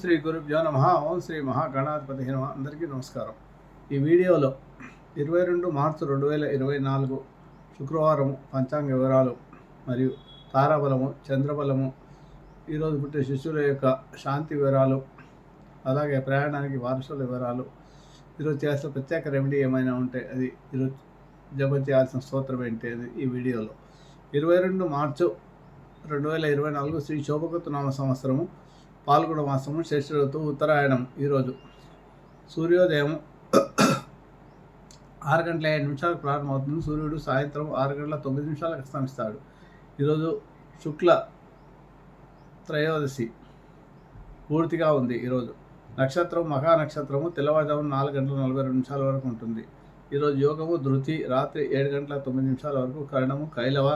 శ్రీ గురుభ్యో నమ. ఓం శ్రీ మహాగణాధిపతి నమ. అందరికీ నమస్కారం. ఈ వీడియోలో ఇరవై రెండు మార్చి రెండు వేల ఇరవై నాలుగు శుక్రవారం పంచాంగ వివరాలు మరియు తారాబలము చంద్రబలము ఈరోజు పుట్టే శిశువుల యొక్క శాంతి వివరాలు అలాగే ప్రయాణానికి వారసుల వివరాలు ఈరోజు చేస్తే ప్రత్యేక రెమెడీ ఏమైనా ఉంటే అది ఈరోజు జపం చేయాల్సిన స్తోత్రం ఏంటి అది ఈ వీడియోలో. ఇరవై రెండు మార్చు రెండు వేల ఇరవై నాలుగు శ్రీ శోభకృత నామ సంవత్సరము పాల్గొన మాసము శశి ఋతువు ఉత్తరాయణం ఈరోజు. సూర్యోదయం ఆరు గంటల ఏడు నిమిషాలకు ప్రారంభమవుతుంది. సూర్యుడు సాయంత్రం ఆరు గంటల తొమ్మిది నిమిషాలకు అస్తమిస్తాడు. ఈరోజు శుక్ల త్రయోదశి పూర్తిగా ఉంది ఈరోజు. నక్షత్రం మహా నక్షత్రము తెల్లవారుజామున నాలుగు గంటల నలభై రెండు నిమిషాల వరకు ఉంటుంది. ఈరోజు యోగము ధృతి రాత్రి ఏడు గంటల తొమ్మిది నిమిషాల వరకు కరణము కైలవ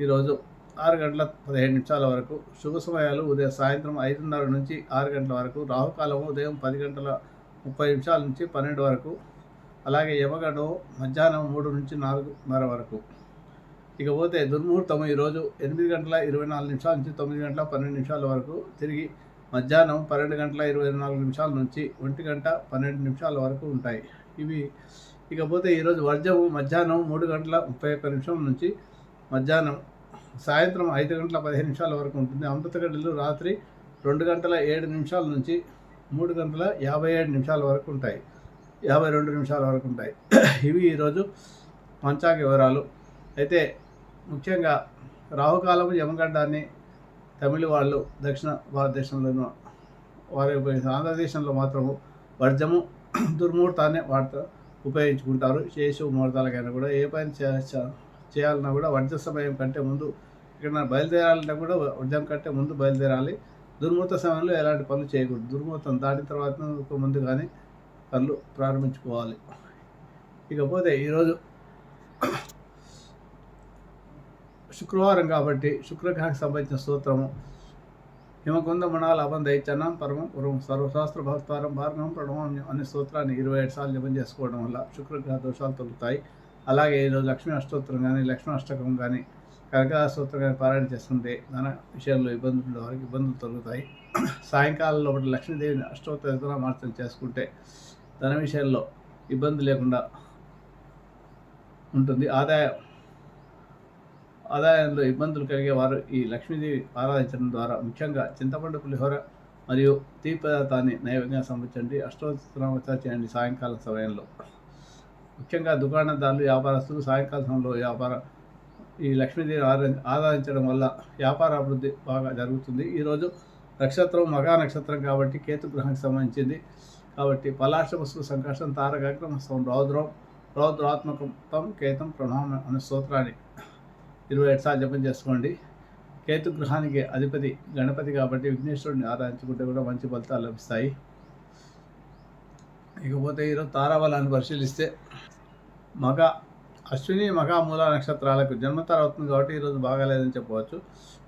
ఈరోజు ఆరు గంటల పదిహేను నిమిషాల వరకు. శుభ సమయాలు. ఉదయం సాయంత్రం ఐదున్నర నుంచి ఆరు గంటల వరకు. రాహుకాలము ఉదయం పది గంటల ముప్పై నిమిషాల నుంచి పన్నెండు వరకు. అలాగే యమగండం మధ్యాహ్నం మూడు నుంచి నాలుగున్నర వరకు. ఇకపోతే దుర్ముహూర్తం ఈరోజు ఎనిమిది గంటల ఇరవై నాలుగు నిమిషాల నుంచి తొమ్మిది గంటల పన్నెండు నిమిషాల వరకు. తిరిగి మధ్యాహ్నం పన్నెండు గంటల ఇరవై నాలుగు నిమిషాల నుంచి ఒంటి గంట పన్నెండు నిమిషాల వరకు ఉంటాయి. ఇవి ఇకపోతే ఈరోజు వర్జము మధ్యాహ్నం మూడు గంటల ముప్పై ఒక్క నిమిషం నుంచి మధ్యాహ్నం సాయంత్రం ఐదు గంటల పదిహేను నిమిషాల వరకు ఉంటుంది. అమృతగడ్డలు రాత్రి రెండు గంటల ఏడు నిమిషాల నుంచి మూడు గంటల యాభై ఏడు నిమిషాల వరకు ఉంటాయి. యాభై రెండు నిమిషాల వరకు ఉంటాయి. ఇవి ఈరోజు పంచాంగ వివరాలు. అయితే ముఖ్యంగా రాహుకాలము యమగడ్డాన్ని తమిళ వాళ్ళు దక్షిణ భారతదేశంలోనూ వారి ఆంధ్రదేశంలో మాత్రము వర్జము దుర్ముహూర్తాన్ని వాడుతూ ఉపయోగించుకుంటారు. శేషు ముహూర్తాలకైనా కూడా ఏ పని చేయాలన్నా కూడా వర్జ సమయం కంటే ముందు ఇక్కడ బయలుదేరాలంటే కూడా వర్జం కంటే ముందు బయలుదేరాలి. దుర్మూత సమయంలో ఎలాంటి పనులు చేయకూడదు. దుర్మూతం దాటిన తర్వాత ఒక ముందు కానీ పనులు ప్రారంభించుకోవాలి. ఇకపోతే ఈరోజు శుక్రవారం కాబట్టి శుక్రగ్రహానికి సంబంధించిన స్తోత్రము. హిమకుంద మణాల అబంధ దైత్యనం పరమం పురం సర్వశాస్త్ర భక్తారం భార్గవం ప్రణవం అనే స్తోత్రాన్ని ఇరవై ఏడు సార్లు జపం చేసుకోవడం వల్ల శుక్రగ్రహ దోషాలు తొలుగుతాయి. అలాగే ఈరోజు లక్ష్మీ అష్టోత్తరం కానీ లక్ష్మీ అష్టకం కానీ కనకదాస స్తోత్రం కానీ పారాయణ చేసుకుంటే ధన విషయంలో ఇబ్బందులు ఉండే వారికి ఇబ్బందులు తొలుగుతాయి. సాయంకాలంలో ఒకటి లక్ష్మీదేవిని అష్టోత్తర మార్చన చేసుకుంటే ధన విషయంలో ఇబ్బంది లేకుండా ఉంటుంది. ఆదాయం ఆదాయంలో ఇబ్బందులు కలిగే వారు ఈ లక్ష్మీదేవి ఆరాధించడం ద్వారా ముఖ్యంగా చింతపండు పులిహోర మరియు తీపి పదార్థాన్ని నైవేద్యంగా సమర్పించండి. అష్టోత్తరామచార చేయండి సాయంకాలం సమయంలో. ముఖ్యంగా దుకాణదారులు వ్యాపారస్తులు సాయంకాల సమయంలో వ్యాపార ఈ లక్ష్మీదేవి ఆరా ఆరాధించడం వల్ల వ్యాపార అభివృద్ధి బాగా జరుగుతుంది. ఈరోజు నక్షత్రం మగా నక్షత్రం కాబట్టి కేతు గ్రహానికి సంబంధించింది. కాబట్టి పలాశ సంకర్షం సంకర్షణ రౌద్రం రౌద్రాత్మకం కేతం ప్రణామం అనే స్తోత్రాన్ని ఇరవై ఏడు సార్లు జపం చేసుకోండి. కేతు గృహానికి అధిపతి గణపతి కాబట్టి విఘ్నేశ్వరుడిని ఆరాధించుకుంటే కూడా మంచి ఫలితాలు లభిస్తాయి. ఇకపోతే ఈరోజు తారాబలాన్ని పరిశీలిస్తే మగ అశ్విని మగ మూల నక్షత్రాలకు జన్మతార అవుతుంది కాబట్టి ఈరోజు బాగాలేదని చెప్పవచ్చు.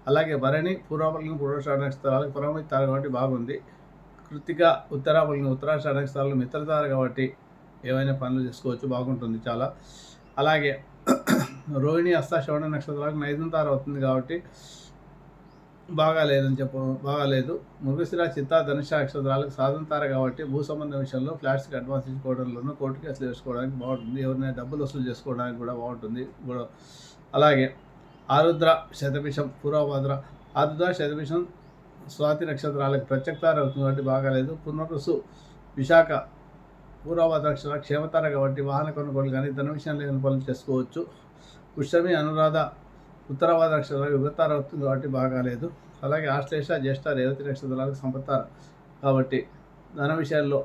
అలాగే భరణి పూర్వపలిని పూర్వషాఢ నక్షత్రాలకు పురమిత తార కాబట్టి బాగుంది. కృతిక ఉత్తరాపలిని ఉత్తరాషాఢ నక్షత్రాలు మిత్రతార కాబట్టి ఏవైనా పనులు చేసుకోవచ్చు బాగుంటుంది చాలా. అలాగే రోహిణి హస్త శ్రవణ నక్షత్రాలకు నైదంతార అవుతుంది కాబట్టి బాగాలేదని చెప్ప బాగాలేదు. మృగశిర చిత్త ధనుష నక్షత్రాలకు సాధంతార కాబట్టి భూ సంబంధ విషయంలో ఫ్లాట్స్కి అడ్వాన్స్ ఇచ్చుకోవడంలోనూ కోర్టు కేసులు వేసుకోవడానికి బాగుంటుంది. ఎవరైనా డబ్బులు వసూలు చేసుకోవడానికి కూడా బాగుంటుంది. కూడా అలాగే ఆరుద్ర శతభిషం పూర్వభద్ర ఆరుద్ర శతభిషం స్వాతి నక్షత్రాలకు ప్రత్యక్తార అవుతుంది కాబట్టి బాగాలేదు. పునరుసు విశాఖ పూర్వభద్ర నక్షత్రాలు క్షేమతార కాబట్టి వాహన కొనుగోలు కానీ ధన విషయంలో ఏమైనా పనులు చేసుకోవచ్చు. పుష్యమి అనురాధ ఉత్తరావాద నక్షత్రాలకు యుగతార అవుతుంది కాబట్టి బాగాలేదు అలాగే ఆశ్లేష జ్యేష్ఠ రేవతి నక్షత్రాలకు సంపత్తార కాబట్టి ధన విషయాల్లో.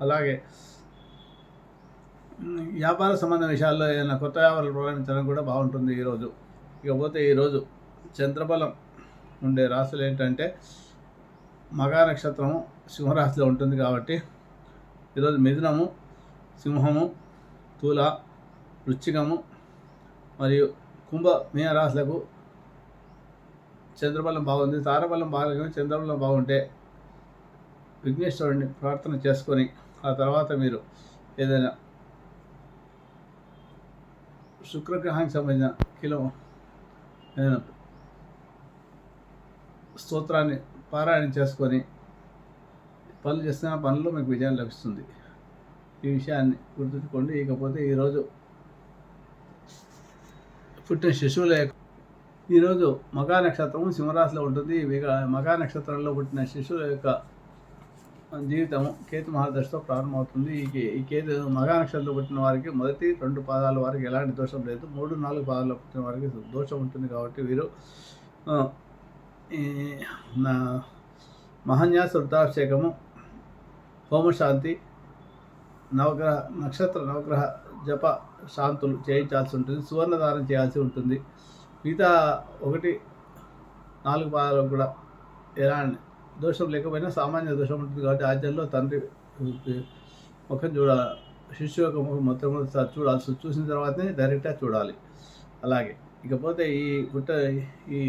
అలాగే వ్యాపార సంబంధ విషయాల్లో ఏదైనా కొత్త వ్యాపారాలు ప్రారంభించడం కూడా బాగుంటుంది ఈరోజు. ఇకపోతే ఈరోజు చంద్రబలం ఉండే రాశులు ఏంటంటే మగా నక్షత్రము సింహరాశిలో ఉంటుంది కాబట్టి ఈరోజు మిథునము సింహము తుల వృశ్చికము మరియు కుంభ మీన రాశులకు చంద్రబలం బాగుంది. తారబలం బాగా చంద్రబలం బాగుంటే విఘ్నేశ్వరుడిని ప్రార్థన చేసుకొని ఆ తర్వాత మీరు ఏదైనా శుక్రగ్రహానికి సంబంధించిన కిలో ఏదైనా స్తోత్రాన్ని పారాయణ చేసుకొని పనులు చేస్తున్న పనుల్లో మీకు విజయం లభిస్తుంది. ఈ విషయాన్ని గుర్తుంచుకోండి. ఇకపోతే ఈరోజు పుట్టిన శిశువుల యొక్క ఈరోజు మగా నక్షత్రము సింహరాశిలో ఉంటుంది. మకా నక్షత్రంలో పుట్టిన శిశువుల యొక్క జీవితం కేతు మహాదశతో ప్రారంభమవుతుంది. ఈ కేతు మగా నక్షత్రంలో పుట్టిన వారికి మొదటి రెండు పాదాల వారికి ఎలాంటి దోషం లేదు. మూడు నాలుగు పాదాల్లో పుట్టిన వారికి దోషం ఉంటుంది కాబట్టి వీరు ఈ నా మహన్యాస వృద్ధాభిషేకము హోమశాంతి నవగ్రహ నక్షత్ర నవగ్రహ జప శాంతులు చేయించాల్సి ఉంటుంది సువర్ణదానం చేయాల్సి ఉంటుంది. మిగతా ఒకటి నాలుగు పాదాలకు కూడా ఎలా దోషం లేకపోయినా సామాన్య దోషం ఉంటుంది కాబట్టి ఆచార్యంలో తండ్రి ముఖం చూడాలి శిష్యు యొక్క ముఖం మొత్తం చూడాల్సి చూసిన తర్వాతనే డైరెక్ట్గా చూడాలి. అలాగే ఇకపోతే ఈ పుట్ట ఈ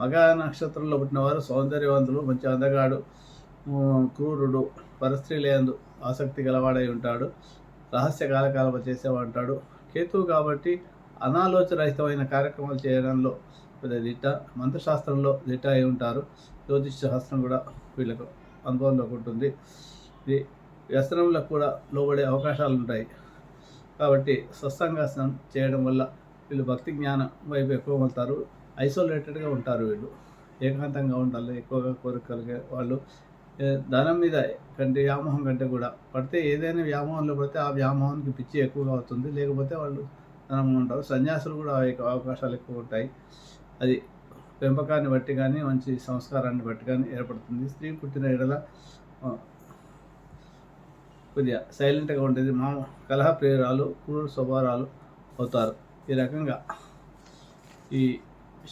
మగ నక్షత్రంలో పుట్టిన వారు సౌందర్యవంతులు మంచి అందగాడు క్రూరుడు పరస్త్రీ లేందు ఆసక్తి గలవాడై ఉంటాడు. రహస్య కార్యకలాపాలు చేసేవాడు అంటాడు. కేతువు కాబట్టి అనాలోచరహితమైన కార్యక్రమాలు చేయడంలో పెద్ద దిట్ట మంత్రశాస్త్రంలో దిట్ట అయి ఉంటారు. జ్యోతిష్ శాస్త్రం కూడా వీళ్ళకు అనుభవంలోకి ఉంటుంది. ఇది వ్యసనములకు కూడా లోబడే అవకాశాలు ఉంటాయి. కాబట్టి స్వస్థంగాసనం చేయడం వల్ల వీళ్ళు భక్తి జ్ఞానం వైపు ఎక్కువ వెళ్తారు. ఐసోలేటెడ్గా ఉంటారు వీళ్ళు. ఏకాంతంగా ఉండాలి ఎక్కువగా కోరికలుగా వాళ్ళు ధనం మీద కంటే వ్యామోహం కంటే కూడా పడితే ఏదైనా వ్యామోహంలో పడితే ఆ వ్యామోహానికి పిచ్చి ఎక్కువగా అవుతుంది. లేకపోతే వాళ్ళు ధనం ఉంటారు సన్యాసులు కూడా యొక్క అవకాశాలు ఎక్కువ ఉంటాయి. అది పెంపకాన్ని బట్టి కానీ మంచి సంస్కారాన్ని బట్టి కానీ ఏర్పడుతుంది. స్త్రీ పుట్టిన ఎడల కొద్దిగా సైలెంట్గా ఉంటుంది మా కలహ ప్రేరాలు క్రూర స్వభావాలు అవుతారు. ఈ రకంగా ఈ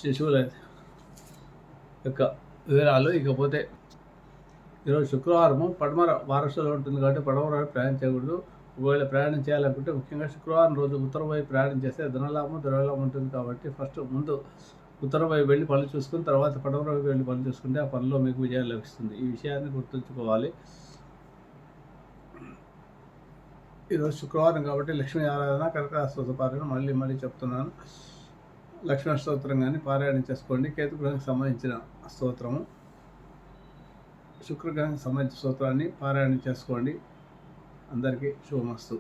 శిశువుల యొక్క వివరాలు. ఇకపోతే ఈరోజు శుక్రవారము పడమర వారసులో ఉంటుంది కాబట్టి పడమర ప్రయాణం చేయకూడదు. ఒకవేళ ప్రయాణం చేయాలనుకుంటే ముఖ్యంగా శుక్రవారం రోజు ఉత్తర వైపు ప్రయాణం చేస్తే ధనలాభం ద్రవ్యలాభం ఉంటుంది కాబట్టి ఫస్ట్ ముందు ఉత్తర వైపు వెళ్ళి పనులు చూసుకుని తర్వాత పడమర వైపు వెళ్ళి పనులు చూసుకుంటే ఆ పనిలో మీకు విజయం లభిస్తుంది. ఈ విషయాన్ని గుర్తుంచుకోవాలి. ఈరోజు శుక్రవారం కాబట్టి లక్ష్మీ ఆరాధన కనకాస్తోత్ర పారాయణ మళ్ళీ మళ్ళీ చెప్తున్నాను. లక్ష్మణ స్తోత్రం కానీ పారాయణం చేసుకోండి. కేతుగ్రహానికి సంబంధించిన స్తోత్రము. శుక్రగ్రహం సంబంధించిన స్తోత్రాన్ని పారాయణ చేసుకోండి. అందరికీ శుభమస్తు.